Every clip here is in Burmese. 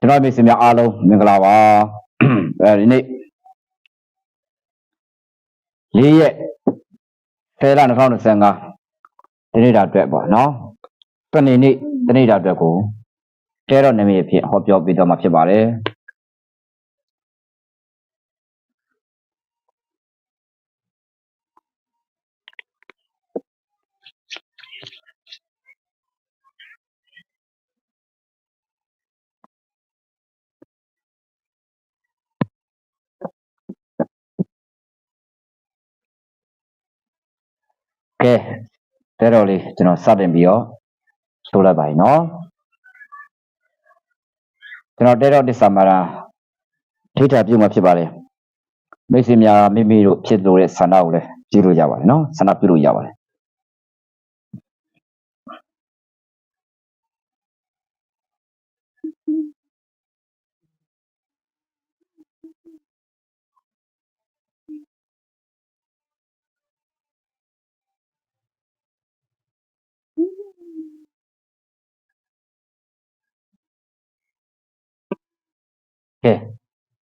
ကျွန်တော်မိတ်ဆွေများအားလုံးမင်္ဂလာပါအဲဒီနေ့၄ရက်10လ2025ဒီနေ့တာအတွက်ပေါ့နော်တနေ့နေ့တနေ့တာအတွက်ကိုတဲတော့နာမည်အဖြစ်ဟောပြောပေးတော့မှာဖြစ်ပါတယ် ကဲတဲတော့လေးကျွန်တော်စတင်ပြီးတော့ဆိုလိုက်ပါရင်နော်ကျွန်တော်တဲတော့တစ္ဆာမာရာဒိဋ္ဌာပြုမှာဖြစ်ပါတယ်မိတ်ဆွေများမိမိတို့ဖြစ်လို့တဲ့ဆန္ဒကိုလည်းကြည့်လို့ရပါတယ်နော်ဆန္ဒပြုလို့ရပါတယ်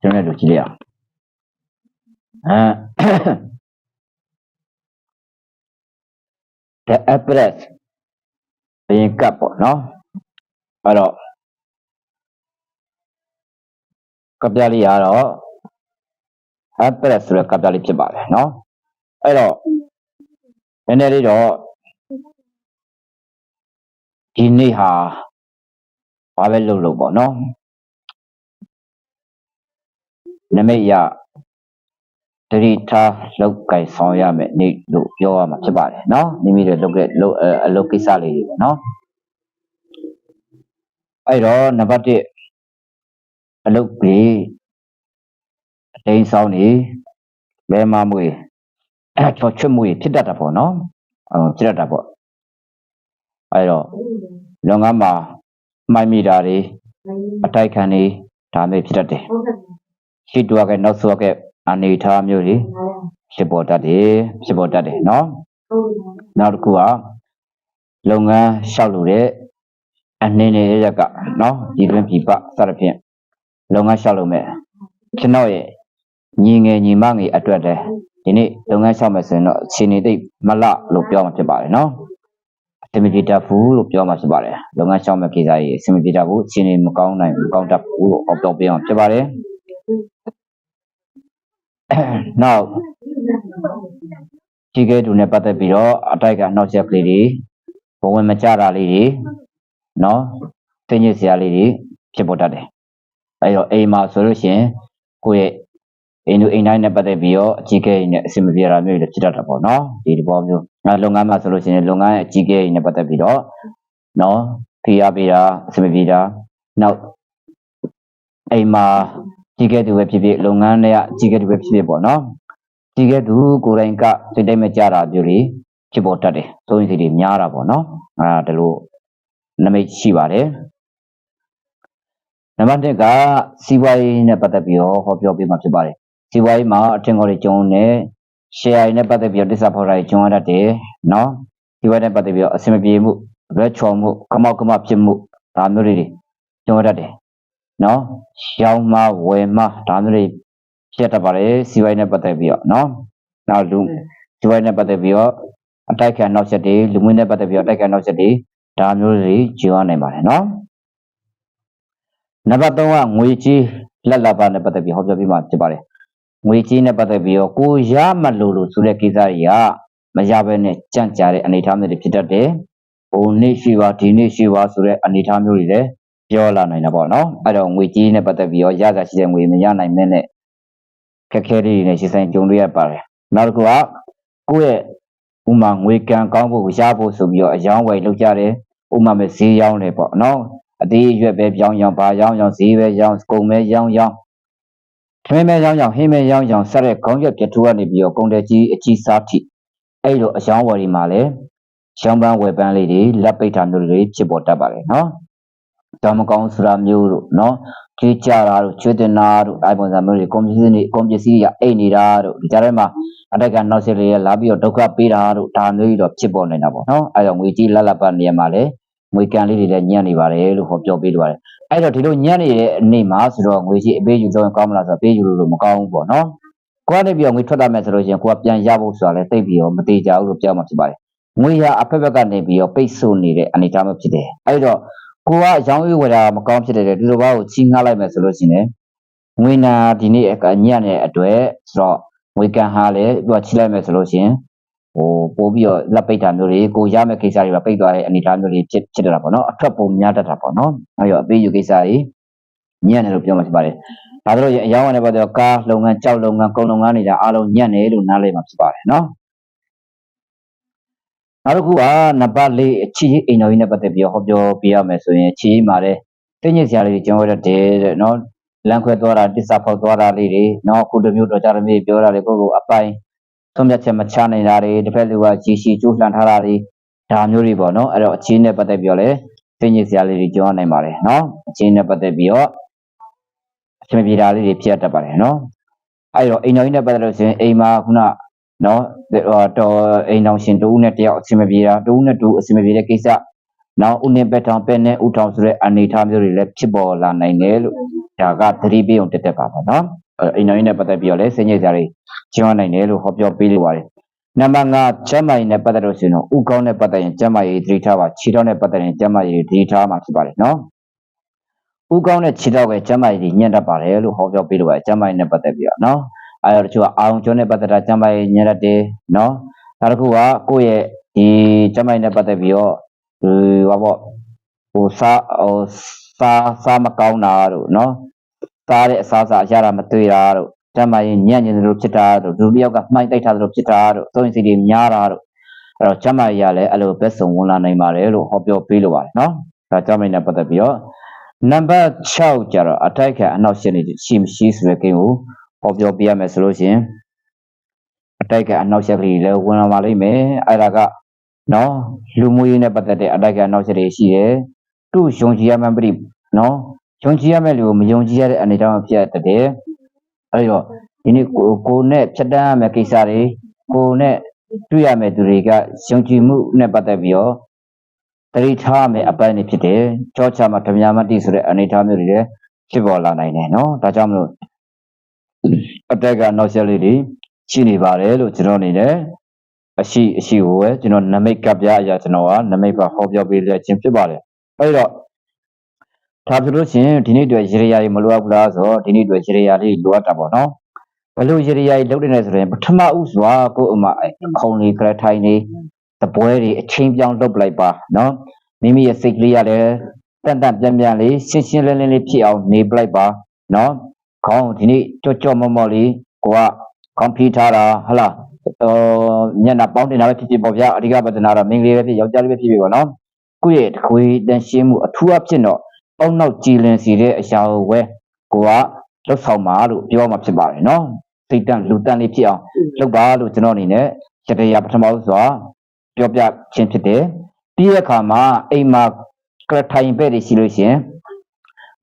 ကျွန်တော်တို့ကြည့်လိုက်အောင်အဲ the address ဘယ်ကပ်ပေါ့နော်အဲ့တော့ကပ်ပြလေးရတော့ address ဆိုတဲ့ကပ်ပြလေးဖြစ်ပါတယ်နော်အဲ့တော့နည်းနည်းလေးတော့ဒီနေ့ဟာဘာပဲလုပ်လို့ပေါ့နော် နမိတ်ရတတိထားလောက်ကင်ဆောင်ရမယ်နေ့လို့ပြောရမှာဖြစ်ပါတယ်နော်မိမိတို့လုပ်ခဲ့လုပ်အလုပ်ကိစ္စလေးတွေပေါ့နော်အဲ့တော့နံပါတ်1အလုပ်ကြီးအတိန်ဆောင်နေလဲမမွေအဲ့ချောချွတ်မွေဖြစ်တတ်တာပေါ့နော်အော်ဖြစ်တတ်တာပေါ့အဲ့တော့လုပ်ငန်းမှာမိုက်မိတာတွေအတိုက်ခံတွေဒါမျိုးဖြစ်တတ်တယ် ရှိတူကနောက်ဆိုကအနေထားမျိုးတွေဖြစ်ပေါ်တတ်တယ်ဖြစ်ပေါ်တတ်တယ်နော်နောက်တစ်ခုကလုပ်ငန်းလျှောက်လို့တဲ့အနေနဲ့ရက်ကနော်ဒီတွင်ပြပစသဖြင့်လုပ်ငန်းလျှောက်လို့မဲ့ကျွန်တော်ရဲ့ညီငယ်ညီမငယ်အတွက်လည်းဒီနေ့လုပ်ငန်းလျှောက်မယ်ဆိုရင်တော့ရှင်နေသိမလလို့ပြောမှဖြစ်ပါတယ်နော်အဆင်မပြေတတ်ဘူးလို့ပြောမှဖြစ်ပါတယ်လုပ်ငန်းလျှောက်မယ်ကိစ္စကြီးအဆင်မပြေတတ်ဘူးရှင်နေမကောင်းနိုင်ဘူးကောင်းတတ်ဘူးလို့အော်ပြောပြအောင်ဖြစ်ပါတယ် နောက်ကြီးကဲတူနဲ့ပတ်သက်ပြီးတော့အတိုက်ကနောက်ချက်ကလေးတွေဘဝင်မကြတာလေးတွေနော်သိညစ်စရာလေးတွေဖြစ်ပေါ်တတ်တယ်အဲတော့အိမ်မှာဆိုလို့ရှိရင်ကိုယ့်ရဲ့အိမ်သူအိမ်တိုင်းနဲ့ပတ်သက်ပြီးတော့အကြီးကဲကြီးနဲ့အဆင်မပြေတာမျိုးတွေဖြစ်တတ်တာပေါ့နော်ဒီဒီပေါ်မျိုးအဲလုပ်ငန်းမှာဆိုလို့ရှိရင်လုပ်ငန်းရဲ့အကြီးကဲကြီးနဲ့ပတ်သက်ပြီးတော့နော်ဖိအားပေးတာအဆင်မပြေတာနောက်အိမ်မှာ ကြီးကဲသူပဲဖြစ်ဖြစ်လုပ်ငန်းတွေကကြီးကဲသူပဲဖြစ်ဖြစ်ပေါ့နော်ကြီးကဲသူကိုယ်တိုင်ကစိတ်တိုင်းမကြတာမျိုးတွေဖြစ်ပေါ်တတ်တယ်စိုးရင်စိတ်တွေများတာပေါ့နော်အာဒါလို့နမိတ်ရှိပါတယ်နံပါတ်1ကစီးပွားရေးနဲ့ပတ်သက်ပြီးတော့ဟောပြောပေးမှာဖြစ်ပါတယ်စီးပွားရေးမှာအထင်ခေါ်တွေကျုံနေ share နဲ့ပတ်သက်ပြီးတော့တစ္ဆာဖော်တာတွေကျုံရတတ်တယ်နော်စီးပွားရေးနဲ့ပတ်သက်ပြီးတော့အဆင်မပြေမှုရွက်ချော်မှုကမောက်ကမဖြစ်မှုဒါမျိုးတွေကျုံရတတ်တယ် နော်ရောင်းမဝယ်မဒါမျိုးတွေဖြစ်တတ်ပါတယ်စီဝိုင်းနဲ့ပတ်သက်ပြီးတော့နော်နောက်လူစီဝိုင်းနဲ့ပတ်သက်ပြီးတော့အတိုက်ခံနောက်ချက်တွေလူမွေးနဲ့ပတ်သက်ပြီးတော့အတိုက်ခံနောက်ချက်တွေဒါမျိုးတွေကျင်းရနိုင်ပါတယ်နော်နံပါတ်3ကငွေကြီးလက်လာပါနဲ့ပတ်သက်ပြီးဟောပြောပြမှာဖြစ်ပါတယ်ငွေကြီးနဲ့ပတ်သက်ပြီးတော့ကိုရမလို့လို့ဆိုတဲ့ကိစ္စတွေကမရဘဲနဲ့ကြန့်ကြာတဲ့အနေအထားမျိုးတွေဖြစ်တတ်တယ်ဟိုနေ့ရှိပါဒီနေ့ရှိပါဆိုတဲ့အနေအထားမျိုးတွေလည်း ပြောလာနိုင်တာပေါ့နော်အဲ့တော့ငွေကြီးနဲ့ပတ်သက်ပြီးတော့ရတာရှိတဲ့ငွေမရနိုင်မဲ့နဲ့ခက်ခဲလေးတွေနဲ့ရှင်းဆိုင်ကြုံတွေ့ရပါတယ်နောက်တစ်ခုကကိုယ့်ရဲ့ဥမာငွေကံကောင်းဖို့ရဖို့ဆိုပြီးတော့အယောင်းဝယ်လုပ်ကြတယ်ဥမာမဲ့ဈေးရောင်းတယ်ပေါ့နော်အသေးအရွက်ပဲပြောင်းရောင်းဘာရောင်းရောင်းဈေးပဲရောင်းကုန်ပဲရောင်းရောင်းထမင်းပဲရောင်းရောင်းဟင်းပဲရောင်းရောင်းဆက်တဲ့ခေါင်းရက်ပြထိုးကနေပြီးတော့ကုန်တယ်ကြီးအကြီးစားထိအဲ့လိုအယောင်းဝယ်ဒီမှာလဲရှောင်းပန်းဝယ်ပန်းလေးတွေလက်ပိတ်တာမျိုးတွေဖြစ်ပေါ်တတ်ပါတယ်နော် ဒါမကောင်းဆိုတာမျိုးတို့နော်ကျွေးကြတာတို့ကျွေးတင်တာတို့အဲပုံစံမျိုးတွေကွန်ပျူတာတွေကွန်ပျူတာတွေအိတ်နေတာတို့ဒီကြားထဲမှာအတက်ကနောက်ဆက်လေးရလာပြီးတော့ဒုက္ခပေးတာတို့ဒါမျိုးကြီးတော့ဖြစ်ပေါ်နေတာပေါ့နော်အဲတော့ငွေကြီးလက်လက်ပတ်နေရာမှာလေငွေကန်လေးတွေလည်းညံ့နေပါတယ်လို့ဟောပြောပေးလိုပါတယ်အဲ့တော့ဒီလိုညံ့နေတဲ့နေ့မှာဆိုတော့ငွေရှိအပေးယူလို့ကောင်းမလားဆိုတော့ပေးယူလို့မကောင်းဘူးပေါ့နော်ကိုကနေပြီးတော့ငွေထွက်တာမဲ့ဆိုလို့ရှိရင်ကိုကပြန်ရဖို့ဆိုတာလည်းသိပြီးတော့မသေးကြဘူးလို့ပြောမှာဖြစ်ပါတယ်ငွေရအဖက်ဖက်ကနေပြီးတော့ပိတ်ဆို့နေတဲ့အနေအထားမျိုးဖြစ်တယ်အဲ့တော့ ကိုကရောင်းရွေးဝယ်တာမကောင်းဖြစ်တဲ့ဒီလိုဘာကိုချီးငှားလိုက်မယ်ဆိုလို့ရှိရင်ငွေနာဒီနေ့အကညံ့နေတဲ့အတွက်ဆိုတော့ငွေကန်ဟာလည်းသူကချီးလိုက်မယ်ဆိုလို့ရှိရင်ဟိုပို့ပြီးတော့လက်ပိတ်တာမျိုးတွေကိုရမယ့်ကိစ္စတွေကပိတ်သွားတဲ့အနေအထားမျိုးတွေဖြစ်ဖြစ်တာပေါ့နော်အထွက်ပုံများတတ်တာပေါ့နော်အဲ့တော့အပေးယူကိစ္စတွေညံ့တယ်လို့ပြောမှဖြစ်ပါတယ်ဒါဆိုတော့အရောင်းရတဲ့ပတ်သက်တော့ကားလုပ်ငန်းကြောက်လုပ်ငန်းကုန်လုပ်ငန်းတွေဒါအားလုံးညံ့တယ်လို့နားလည်မှာဖြစ်ပါတယ်နော် နောက်တစ်ခုကနံပါတ်၄အချီအိမ်တော်ကြီးနဲ့ပတ်သက်ပြီးဟောပြောပြရမယ်ဆိုရင်အချီမှာလည်းတင်းညစ်စရာလေးတွေကျွန်တော်ရတဲ့တဲ့နော်လမ်းခွဲသွားတာတစ္ဆာဖောက်သွားတာလေးတွေနော်ခုတစ်မျိုးတော့ကြရမေးပြောတာလေကိုယ့်ကိုအပိုင်သုံးဖြတ်ချက်မချနိုင်တာတွေတစ်ဖက်လူကကြီးရှိကျိုးလှန်ထားတာတွေဒါမျိုးတွေပေါ့နော်အဲ့တော့အချင်းနဲ့ပတ်သက်ပြီးတော့လည်းသိညစ်စရာလေးတွေကြောနိုင်ပါတယ်နော်အချင်းနဲ့ပတ်သက်ပြီးတော့အချင်းပြေတာလေးတွေဖြစ်တတ်ပါတယ်နော်အဲ့တော့အိမ်တော်ကြီးနဲ့ပတ်သက်လို့ဆိုရင်အိမ်မှာခုန နော်တော့အိမ်တော်ရှင်တူနဲ့တယောက်အချင်းမပြေတာတူနဲ့တူအချင်းမပြေတဲ့ကိစ္စနောက်ဥနဲ့ပက်ထောင်ပဲ့နဲ့ဥထောင်ဆိုတဲ့အနေအထားမျိုးတွေလည်းဖြစ်ပေါ်လာနိုင်တယ်လို့ဒါကသတိပေးအောင်တက်တက်ပါပါနော်အဲ့အိမ်တော်ကြီးနဲ့ပတ်သက်ပြီးတော့လည်းစိတ်ညစ်စရာတွေကျွမ်းနိုင်တယ်လို့ဟောပြောပေးလိုပါတယ်။နံပါတ်5ကျမ်းမာရေးနဲ့ပတ်သက်လို့ဆိုရင်တော့ဥကောင်းနဲ့ပတ်သက်ရင်ကျမ်းမာရေးသတိထားပါခြေထောက်နဲ့ပတ်သက်ရင်ကျမ်းမာရေးသတိထားမှာဖြစ်ပါတယ်နော်။ဥကောင်းနဲ့ခြေထောက်ကကျမ်းမာရေးညံ့တတ်ပါတယ်လို့ဟောပြောပေးလိုပါတယ်ကျမ်းမာရေးနဲ့ပတ်သက်ပြီးတော့နော်။ အဲတော့တချို့ကအာရုံကျွန်းနဲ့ပတ်သက်တာကျမ်းမာရေးညံ့တတ်တယ်နော်။နောက်တစ်ခုကကိုယ့်ရဲ့ဒီကျမ်းမာရေးနဲ့ပတ်သက်ပြီးတော့ဟိုဘာပေါ့ဟိုစားဟိုစားစားမကောင်းတာတို့နော်။စားတဲ့အစားအစာအရတာမတွေ့တာတို့တမ်းမရင်ညံ့ညင်တယ်လို့ဖြစ်တာတို့လူတစ်ယောက်ကမှိုင်းတိုက်ထားတယ်လို့ဖြစ်တာတို့သုံးရင်စီတွေများတာတို့အဲ့တော့ကျမ်းမာရေးရလည်းအဲ့လိုဘက်စုံဝင်လာနိုင်ပါတယ်လို့ဟောပြောပေးလိုပါတယ်နော်ဒါကျမ်းမာရေးနဲ့ပတ်သက်ပြီးတော့နံပါတ်6ကျတော့အထိုက်ခံအနောက်ရှင်းနေရှိမရှိဆိုတဲ့ကိန်းကို ဟောပြောပြရမယ်ဆိုလို့ရှိရင်အထိုက်ခံအနောက်ရှက်ကလေးလည်းဝင်လာပါလိမ့်မယ်အဲ့ဒါကနော်လူမှုရေးနဲ့ပတ်သက်တဲ့အထိုက်ခံအနောက်ရှက်တွေရှိတယ်သူ့ယုံကြည်ရမှန်ပြိနော်ယုံကြည်ရမယ့်လူကိုမယုံကြည်ရတဲ့အနေအထားဖြစ်တတ်တယ်အဲ့တော့ဒီနေ့ကိုကိုနဲ့ဖြတ်တန်းရမယ့်ကိစ္စတွေကိုနဲ့တွေ့ရမယ့်သူတွေကယုံကြည်မှုနဲ့ပတ်သက်ပြီးတော့တတိထားမယ်အပိုင်းတွေဖြစ်တယ်ကြောချမှာဓမြမတိဆိုတဲ့အနေအထားမျိုးတွေလည်းဖြစ်ပေါ်လာနိုင်တယ်နော်ဒါကြောင့်မလို့ အတက်ကနောက်ဆက်လေးတွေရှိနေပါတယ်လို့ကျွန်တော်အနေနဲ့အရှိအရှိကိုပဲကျွန်တော်နမိတ်ကပ်ပြအရာကျွန်တော်ကနမိတ်ပါဟောပြောပေးရခြင်းဖြစ်ပါတယ်အဲ့တော့ဒါဆိုလို့ရှိရင်ဒီနေ့အတွက်ရေရရာတွေမလိုအပ်ဘူးလားဆိုတော့ဒီနေ့အတွက်ရေရရာလေးလိုအပ်တာပေါ့နော်ဘယ်လိုရေရရာကြီးလုပ်နေလဲဆိုရင်ပထမဥစွာကိုယ်အမအခုံလေးကရထိုင်နေတပွဲတွေအချင်းပြောင်းလုပ်ပလိုက်ပါနော်မိမိရဲ့စိတ်ကလေးရလည်းတန်တန်ပြန်ပြန်လေးရှင်းရှင်းလင်းလင်းလေးဖြစ်အောင်နေပလိုက်ပါနော် ခေါင်းဒီနေ့ကြော့ကြော့မော့မော့လေးကိုကကွန်ပျူတာတာဟလာဟိုညနာပေါင်းတင်တာပဲဖြစ်ဖြစ်ပေါ့ဗျာအဓိကပဒနာတော့မိန်းကလေးပဲဖြစ်ယောက်ျားလေးပဲဖြစ်ဖြစ်ပေါ့နော်ကိုယ့်ရဲ့တခွေတန်ရှင်းမှုအထူးအဖြစ်တော့အောက်နောက်ကြည်လင်စီတဲ့အရာကိုပဲကိုကလှုပ်ဆောင်ပါလို့ပြောမှဖြစ်ပါတယ်နော်စိတ်တန့်လူတန့်လေးဖြစ်အောင်လုပ်ပါလို့ကျွန်တော်အနေနဲ့ရတရားပထမဆုံးစွာပြောပြခြင်းဖြစ်တယ်ပြီးတဲ့အခါမှာအိမ်မှာကရထိုင်ပဲ့တွေရှိလို့ရှိရင်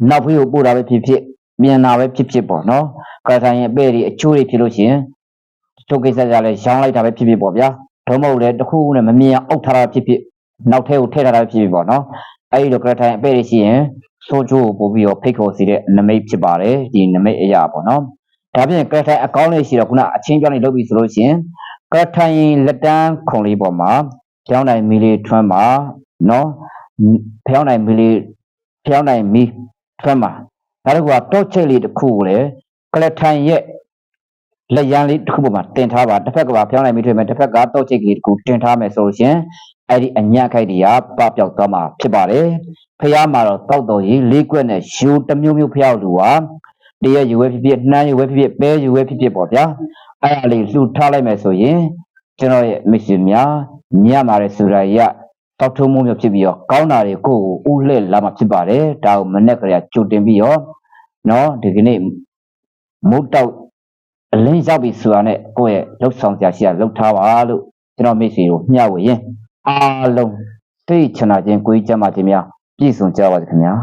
နောက်ဖေးကိုပို့တာပဲဖြစ်ဖြစ် မြန်တာပဲဖြစ်ဖြစ်ပေါ့နော်ကရထိုင်ရဲ့ပဲ့တွေအချိုးတွေဖြစ်လို့ရှိရင်ထုတ်ကိစ္စကြလဲရောင်းလိုက်တာပဲဖြစ်ဖြစ်ပေါ့ဗျာဒုမဟုတ်လေတခုခုနဲ့မမြင်အောင်အောက်ထားတာဖြစ်ဖြစ်နောက်ထဲကိုထည့်ထားတာဖြစ်ဖြစ်ပေါ့နော်အဲဒီလိုကရထိုင်အပဲ့တွေရှိရင်ဆိုချိုးကိုပို့ပြီးတော့ဖိတ်ခေါ်စီတဲ့နမိတ်ဖြစ်ပါတယ်ဒီနမိတ်အရာပေါ့နော်ဒါပြင်ကရထိုင်အကောင့်လေးရှိတော့ခုနအချင်းပြောင်းလေးလုပ်ပြီးဆိုလို့ရှိရင်ကရထိုင်လက်တန်းခုံလေးပေါ်မှာဖျောင်းနိုင်မီလေးထွန်းမှာနော်ဖျောင်းနိုင်မီလေးဖျောင်းနိုင်မီထွန်း မှာဒါတော့ကတော့ချိတ်လေးတစ်ခုကိုလေကလထိုင်ရဲ့လက်ရန်လေးတစ်ခုပေါ်မှာတင်ထားပါတစ်ဖက်ကပါဖျောင်းနိုင်မီထွန်းမယ်တစ်ဖက်ကတော့ချိတ်ကြီးတစ်ခုတင်ထားမယ်ဆိုလို့ရှိရင်အဲ့ဒီအညက်ခိုက်တွေကပပျောက်သွားမှာဖြစ်ပါတယ်ဖះမှာတော့တောက်တော်ကြီးလေးကွက်နဲ့ယူတစ်မျိုးမျိုးဖះလူဟာတရက်ယူဝဲဖြစ်ဖြစ်နှမ်းယူဝဲဖြစ်ဖြစ်ပဲယူဝဲဖြစ်ဖြစ်ပေါ့ဗျာအဲ့ဒါလေးလှူထားလိုက်မယ်ဆိုရင်ကျွန်တော်ရဲ့မိတ်ဆွေများညံ့ပါတယ်ဆိုတာရ တောက်ထုံးမှုမျိုးဖြစ်ပြီးတော့ကောင်းတာတွေကိုယ့်ကိုဥလှည့်လာမှဖြစ်ပါတယ်ဒါကိုမနဲ့ကြရကြိုတင်ပြီးတော့နော်ဒီကနေ့မုတ်တောက်အလင်းရောက်ပြီဆိုတာနဲ့ကိုယ့်ရဲ့လှုပ်ဆောင်စရာရှိတာလှုပ်ထားပါလို့ကျွန်တော်မိတ်ဆွေတို့မျှဝေရင်အားလုံးသိချနာခြင်းကိုယ်ကြမ်းမှခြင်းများပြည့်စုံကြပါစေခင်ဗျာ